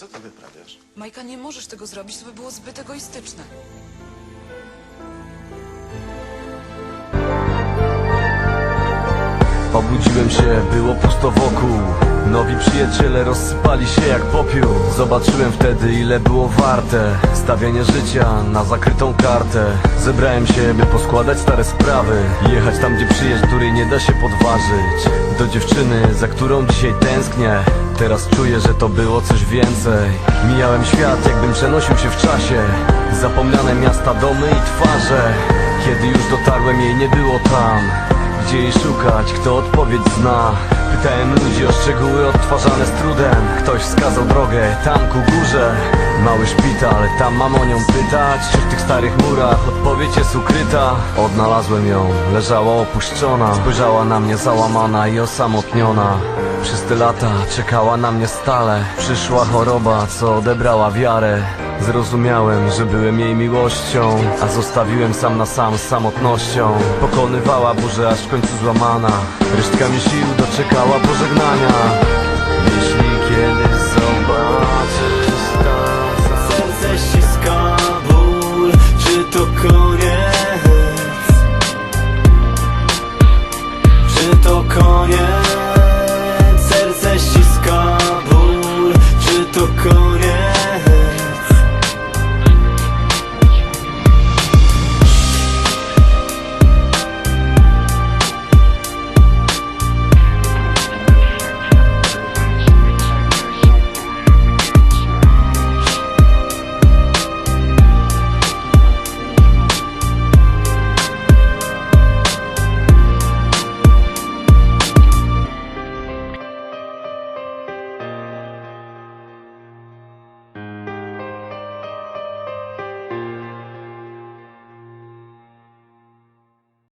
Co ty wyprawiasz? Majka, nie możesz tego zrobić, to by było zbyt egoistyczne. Obudziłem się, było pusto wokół. Nowi przyjaciele rozsypali się jak popiół. Zobaczyłem wtedy ile było warte Stawianie życia na zakrytą kartę. Zebrałem się, by poskładać stare sprawy. Jechać tam gdzie przyjeźdź, której nie da się podważyć. Do dziewczyny, za którą dzisiaj tęsknię Teraz czuję, że to było coś więcej. Mijałem świat, jakbym przenosił się w czasie. Zapomniane miasta, domy i twarze. Kiedy już dotarłem, jej nie było tam. Gdzie jej szukać, kto odpowiedź zna? Pytałem ludzi o szczegóły odtwarzane z trudem. Ktoś wskazał drogę, tam ku górze. Mały szpital, tam mam o nią pytać. Czy w tych starych murach odpowiedź jest ukryta? Odnalazłem ją, leżała opuszczona. Spojrzała na mnie załamana i osamotniona Przez te lata czekała na mnie stale. Przyszła choroba, co odebrała wiarę. Zrozumiałem, że byłem jej miłością A zostawiłem sam na sam z samotnością. Pokonywała burzę aż w końcu złamana. Resztkami sił doczekała pożegnania. Jeśli kiedyś zobaczysz tam Serce ściska ból, czy to koniec? Czy to koniec? Serce ściska